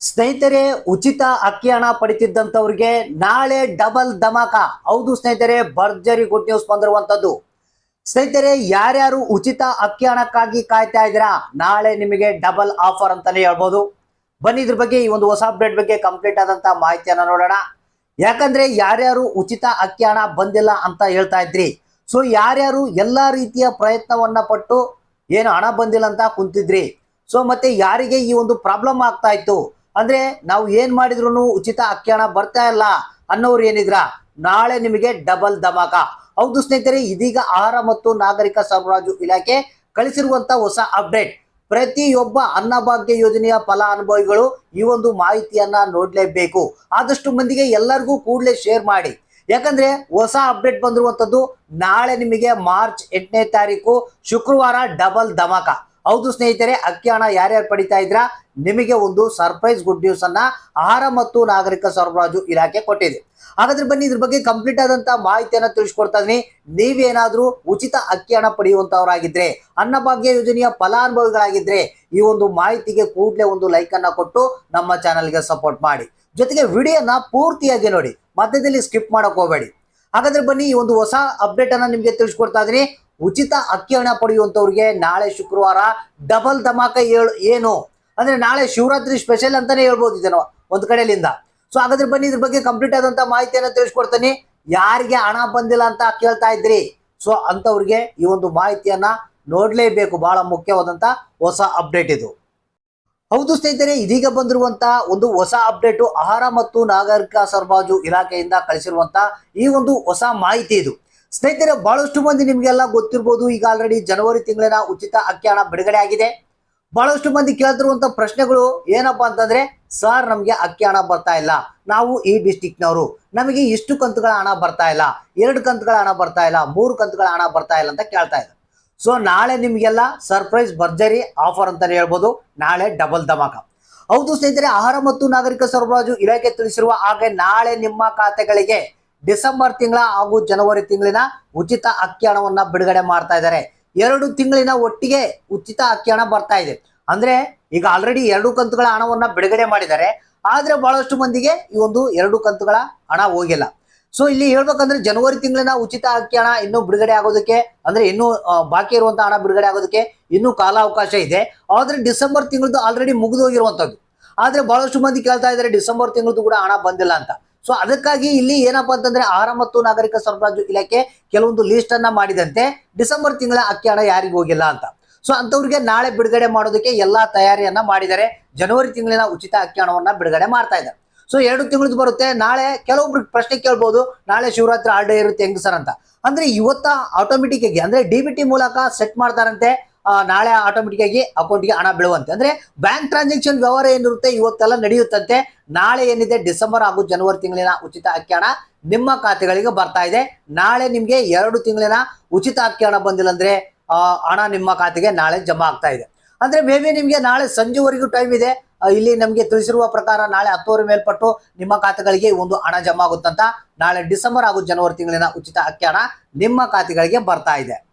ಸ್ನೇಹಿತರೆ, ಉಚಿತ ಅಕ್ಕಿ ಹಣ ಪಡಿತಿದ್ದಂಥವ್ರಿಗೆ ನಾಳೆ ಡಬಲ್ ಧಮಾಕ. ಹೌದು ಸ್ನೇಹಿತರೆ, ಭರ್ಜರಿ ಗುಡ್ ನ್ಯೂಸ್ ಬಂದಿರುವಂತದ್ದು ಸ್ನೇಹಿತರೆ, ಯಾರ್ಯಾರು ಉಚಿತ ಅಕ್ಕಿ ಹಣಕ್ಕಾಗಿ ಕಾಯ್ತಾ ಇದ್ದೀರಾ, ನಾಳೆ ನಿಮಗೆ ಡಬಲ್ ಆಫರ್ ಅಂತಾನೆ ಹೇಳ್ಬೋದು. ಬನ್ನಿ, ಇದ್ರ ಬಗ್ಗೆ ಈ ಒಂದು ಹೊಸ ಅಪ್ಡೇಟ್ ಬಗ್ಗೆ ಕಂಪ್ಲೀಟ್ ಆದಂತ ಮಾಹಿತಿಯನ್ನ ನೋಡೋಣ. ಯಾಕಂದ್ರೆ, ಯಾರ್ಯಾರು ಉಚಿತ ಅಕ್ಕಿ ಹಣ ಬಂದಿಲ್ಲ ಅಂತ ಹೇಳ್ತಾ ಇದ್ರಿ. ಸೊ, ಯಾರ್ಯಾರು ಎಲ್ಲಾ ರೀತಿಯ ಪ್ರಯತ್ನವನ್ನ ಪಟ್ಟು ಏನು ಹಣ ಬಂದಿಲ್ಲ ಅಂತ ಕುಂತಿದ್ರಿ. ಸೊ, ಮತ್ತೆ ಯಾರಿಗೆ ಈ ಒಂದು ಪ್ರಾಬ್ಲಮ್ ಆಗ್ತಾ ಇತ್ತು? ಅಂದ್ರೆ ನಾವು ಏನ್ ಮಾಡಿದ್ರು ಉಚಿತ ಅಕ್ಕಿ ಬರ್ತಾ ಇಲ್ಲ ಅನ್ನೋರು ಏನಿದ್ರ? ನಾಳೆ ನಿಮಗೆ ಡಬಲ್ ಧಮಾಕ. ಹೌದು ಸ್ನೇಹಿತರೆ, ಇದೀಗ ಆಹಾರ ಮತ್ತು ನಾಗರಿಕ ಸರಬರಾಜು ಇಲಾಖೆ ಕಳಿಸಿರುವಂತ ಹೊಸ ಅಪ್ಡೇಟ್ ಪ್ರತಿಯೊಬ್ಬ ಅನ್ನಭಾಗ್ಯ ಯೋಜನೆಯ ಫಲಾನುಭವಿಗಳು ಈ ಒಂದು ಮಾಹಿತಿಯನ್ನ ನೋಡ್ಲೇಬೇಕು. ಆದಷ್ಟು ಮಂದಿಗೆ ಎಲ್ಲರಿಗೂ ಕೂಡಲೇ ಶೇರ್ ಮಾಡಿ. ಯಾಕಂದ್ರೆ ಹೊಸ ಅಪ್ಡೇಟ್ ಬಂದಿರುವಂತದ್ದು ನಾಳೆ ನಿಮಗೆ ಮಾರ್ಚ್ ಎಂಟನೇ ತಾರೀಕು ಶುಕ್ರವಾರ ಡಬಲ್ ಧಮಾಕ. ಹೌದು ಸ್ನೇಹಿತರೆ ಅಕ್ಕಿ ಹಣ ಯಾರ್ಯಾರು ಪಡಿತಾ ಇದ್ರ? ನಿಮಗೆ ಒಂದು ಸರ್ಪ್ರೈಸ್ ಗುಡ್ ನ್ಯೂಸ್ ಅನ್ನ ಆಹಾರ ಮತ್ತು ನಾಗರಿಕ ಸರಬರಾಜು ಇಲಾಖೆ ಕೊಟ್ಟಿದೆ. ಹಾಗಾದ್ರೆ ಬನ್ನಿ ಇದ್ರ ಬಗ್ಗೆ ಕಂಪ್ಲೀಟ್ ಆದಂತಹ ಮಾಹಿತಿಯನ್ನ ತಿಳಿಸ್ಕೊಡ್ತಾ ಇದೀನಿ ನೀವೇನಾದ್ರೂ ಉಚಿತ ಅಕ್ಕಿ ಹಣ ಪಡೆಯುವಂತವರಾಗಿದ್ರೆ, ಅನ್ನಭಾಗ್ಯ ಯೋಜನೆಯ ಫಲಾನುಭವಿಗಳಾಗಿದ್ರೆ, ಈ ಒಂದು ಮಾಹಿತಿಗೆ ಕೂಡಲೇ ಒಂದು ಲೈಕ್ ಅನ್ನ ಕೊಟ್ಟು ನಮ್ಮ ಚಾನಲ್ಗೆ ಸಪೋರ್ಟ್ ಮಾಡಿ. ಜೊತೆಗೆ ವಿಡಿಯೋನ ಪೂರ್ತಿಯಾಗಿ ನೋಡಿ, ಮಧ್ಯದಲ್ಲಿ ಸ್ಕಿಪ್ ಮಾಡಕ್ ಹೋಗಬೇಡಿ. ಹಾಗಾದ್ರೆ ಬನ್ನಿ ಈ ಒಂದು ಹೊಸ ಅಪ್ಡೇಟ್ ಅನ್ನ ನಿಮ್ಗೆ ತಿಳಿಸ್ಕೊಡ್ತಾ ಇದೀನಿ ಉಚಿತ ಅಕ್ಕಿ ಹಣ ಪಡೆಯುವಂಥವ್ರಿಗೆ ನಾಳೆ ಶುಕ್ರವಾರ ಡಬಲ್ ಧಮಾಕ ಏಳು ಏನು? ಅಂದ್ರೆ ನಾಳೆ ಶಿವರಾತ್ರಿ ಸ್ಪೆಷಲ್ ಅಂತಾನೆ ಹೇಳ್ಬೋದು ಇದನ್ನು ಒಂದು ಕಡೆಯಿಂದ ಸೊ ಹಾಗಾದ್ರೆ ಬನ್ನಿ, ಇದ್ರ ಬಗ್ಗೆ ಕಂಪ್ಲೀಟ್ ಆದಂತ ಮಾಹಿತಿಯನ್ನು ತಿಳಿಸ್ಕೊಡ್ತೀನಿ. ಯಾರಿಗೆ ಹಣ ಬಂದಿಲ್ಲ ಅಂತ ಕೇಳ್ತಾ ಇದ್ರಿ? ಸೊ ಅಂತವ್ರಿಗೆ ಈ ಒಂದು ಮಾಹಿತಿಯನ್ನ ನೋಡ್ಲೇಬೇಕು, ಬಹಳ ಮುಖ್ಯವಾದಂತ ಹೊಸ ಅಪ್ಡೇಟ್ ಇದು. ಹೌದು ಸ್ನೇಹಿತರೆ, ಇದೀಗ ಬಂದಿರುವಂತ ಒಂದು ಹೊಸ ಅಪ್ಡೇಟು ಆಹಾರ ಮತ್ತು ನಾಗರಿಕ ಸರಬರಾಜು ಇಲಾಖೆಯಿಂದ ಕಳಿಸಿರುವಂತ ಈ ಒಂದು ಹೊಸ ಮಾಹಿತಿ ಇದು. ಸ್ನೇಹಿತರೆ, ಬಹಳಷ್ಟು ಮಂದಿ ನಿಮಗೆಲ್ಲ ಗೊತ್ತಿರ್ಬೋದು. ಈಗ ಆಲ್ರೆಡಿ ಜನವರಿ ತಿಂಗಳಿನ ಉಚಿತ ಅಕ್ಕಿ ಹಣ ಬಿಡುಗಡೆ ಆಗಿದೆ. ಬಹಳಷ್ಟು ಮಂದಿ ಕೇಳ್ತಿರುವಂತ ಪ್ರಶ್ನೆಗಳು ಏನಪ್ಪಾ ಅಂತಂದ್ರೆ, ಸರ್, ನಮ್ಗೆ ಅಕ್ಕಿ ಹಣ ಬರ್ತಾ ಇಲ್ಲ. ನಾವು ಈ ಡಿಸ್ಟಿಕ್ನವರು ನಮಗೆ ಇಷ್ಟು ಕಂತುಗಳ ಹಣ ಬರ್ತಾ ಇಲ್ಲ. ಎರಡು ಕಂತುಗಳ ಹಣ ಬರ್ತಾ ಇಲ್ಲ. ಮೂರು ಕಂತುಗಳ ಹಣ ಬರ್ತಾ ಇಲ್ಲ ಅಂತ ಕೇಳ್ತಾ ಇದ್ದಾರೆ. ಸೊ ನಾಳೆ ನಿಮಗೆಲ್ಲ ಸರ್ಪ್ರೈಸ್ ಭರ್ಜರಿ ಆಫರ್ ಅಂತಾನೆ ಹೇಳ್ಬೋದು. ನಾಳೆ ಡಬಲ್ ಧಮಾಕ. ಹೌದು ಸ್ನೇಹಿತರೆ, ಆಹಾರ ಮತ್ತು ನಾಗರಿಕ ಸರಬರಾಜು ಇಲಾಖೆ ತಿಳಿಸಿರುವ ಹಾಗೆ ನಾಳೆ ನಿಮ್ಮ ಖಾತೆಗಳಿಗೆ ಡಿಸೆಂಬರ್ ತಿಂಗಳ ಹಾಗೂ ಜನವರಿ ತಿಂಗಳಿನ ಉಚಿತ ಅಕ್ಕಿ ಹಣವನ್ನ ಬಿಡುಗಡೆ ಮಾಡ್ತಾ ಇದ್ದಾರೆ. ಎರಡು ತಿಂಗಳಿನ ಒಟ್ಟಿಗೆ ಉಚಿತ ಅಕ್ಕಿ ಹಣ ಬರ್ತಾ ಇದೆ. ಅಂದ್ರೆ ಈಗ ಆಲ್ರೆಡಿ ಎರಡು ಕಂತುಗಳ ಹಣವನ್ನ ಬಿಡುಗಡೆ ಮಾಡಿದ್ದಾರೆ. ಆದ್ರೆ ಬಹಳಷ್ಟು ಮಂದಿಗೆ ಈ ಒಂದು ಎರಡು ಕಂತುಗಳ ಹಣ ಹೋಗಿಲ್ಲ. ಸೊ ಇಲ್ಲಿ ಹೇಳ್ಬೇಕಂದ್ರೆ ಜನವರಿ ತಿಂಗಳಿನ ಉಚಿತ ಅಕ್ಕಿ ಹಣ ಇನ್ನೂ ಬಿಡುಗಡೆ ಆಗೋದಕ್ಕೆ, ಅಂದ್ರೆ ಇನ್ನೂ ಬಾಕಿ ಇರುವಂತಹ ಹಣ ಬಿಡುಗಡೆ ಆಗೋದಕ್ಕೆ ಇನ್ನೂ ಕಾಲಾವಕಾಶ ಇದೆ. ಆದ್ರೆ ಡಿಸೆಂಬರ್ ತಿಂಗಳದ್ದು ಆಲ್ರೆಡಿ ಮುಗಿದು ಹೋಗಿರುವಂತದ್ದು. ಆದ್ರೆ ಬಹಳಷ್ಟು ಮಂದಿ ಕೇಳ್ತಾ ಇದ್ದಾರೆ, ಡಿಸೆಂಬರ್ ತಿಂಗಳದ್ದು ಕೂಡ ಹಣ ಬಂದಿಲ್ಲ ಅಂತ. ಸೊ ಅದಕ್ಕಾಗಿ ಇಲ್ಲಿ ಏನಪ್ಪಾ ಅಂತಂದ್ರೆ ಆಹಾರ ಮತ್ತು ನಾಗರಿಕ ಸರಬರಾಜು ಇಲಾಖೆ ಕೆಲವೊಂದು ಲಿಸ್ಟ್ ಅನ್ನ ಮಾಡಿದಂತೆ ಡಿಸೆಂಬರ್ ತಿಂಗಳ ಅಕ್ಕಿ ಹಣ ಯಾರಿಗೂ ಹೋಗಿಲ್ಲ ಅಂತ. ಸೊ ಅಂತವ್ರಿಗೆ ನಾಳೆ ಬಿಡುಗಡೆ ಮಾಡೋದಕ್ಕೆ ಎಲ್ಲಾ ತಯಾರಿಯನ್ನ ಮಾಡಿದ್ದಾರೆ. ಜನವರಿ ತಿಂಗಳಿನ ಉಚಿತ ಅಕ್ಕಿ ಹಣವನ್ನ ಬಿಡುಗಡೆ ಮಾಡ್ತಾ ಇದ್ದಾರೆ. ಸೊ ಎರಡು ತಿಂಗಳದ್ದು ಬರುತ್ತೆ. ನಾಳೆ ಕೆಲವೊಬ್ರು ಪ್ರಶ್ನೆ ಕೇಳ್ಬೋದು. ನಾಳೆ ಶಿವರಾತ್ರಿ ಆಲ್ಡೇ ಇರುತ್ತೆ ಹೆಂಗ್ ಸರ್ ಅಂತ. ಅಂದ್ರೆ ಇವತ್ತ ಆಟೋಮೆಟಿಕ್ ಆಗಿ, ಅಂದ್ರೆ ಡಿ ಮೂಲಕ ಸೆಟ್ ಮಾಡ್ತಾರಂತೆ. ನಾಳೆ ಆಟೋಮೆಟಿಕ್ ಆಗಿ ಅಕೌಂಟ್ಗೆ ಹಣ ಬೀಳುವಂತೆ. ಅಂದ್ರೆ ಬ್ಯಾಂಕ್ ಟ್ರಾನ್ಸಾಕ್ಷನ್ ವ್ಯವಹಾರ ಏನಿರುತ್ತೆ, ಇವತ್ತೆಲ್ಲ ನಡೆಯುತ್ತಂತೆ. ನಾಳೆ ಏನಿದೆ, ಡಿಸೆಂಬರ್ ಹಾಗೂ ಜನವರಿ ತಿಂಗಳಿನ ಉಚಿತ ಅಕ್ಕಿ ನಿಮ್ಮ ಖಾತೆಗಳಿಗೆ ಬರ್ತಾ ಇದೆ. ನಾಳೆ ನಿಮ್ಗೆ ಎರಡು ತಿಂಗಳಿನ ಉಚಿತ ಅಕ್ಕಿ ಹಣ ಬಂದಿಲ್ಲ ಅಂದ್ರೆ ಹಣ ನಿಮ್ಮ ಖಾತೆಗೆ ನಾಳೆ ಜಮಾ ಆಗ್ತಾ ಇದೆ. ಅಂದ್ರೆ ಮೇ ಬಿ ನಿಮ್ಗೆ ನಾಳೆ ಸಂಜೆವರೆಗೂ ಟೈಮ್ ಇದೆ. ಇಲ್ಲಿ ನಮಗೆ ತಿಳಿಸಿರುವ ಪ್ರಕಾರ ನಾಳೆ ಹತ್ತುವರೆ ಮೇಲ್ಪಟ್ಟು ನಿಮ್ಮ ಖಾತೆಗಳಿಗೆ ಒಂದು ಹಣ ಜಮಾ ಆಗುತ್ತಂತ ನಾಳೆ ಡಿಸೆಂಬರ್ ಹಾಗೂ ಜನವರಿ ತಿಂಗಳಿನ ಉಚಿತ ಅಕ್ಕಿ ನಿಮ್ಮ ಖಾತೆಗಳಿಗೆ ಬರ್ತಾ ಇದೆ.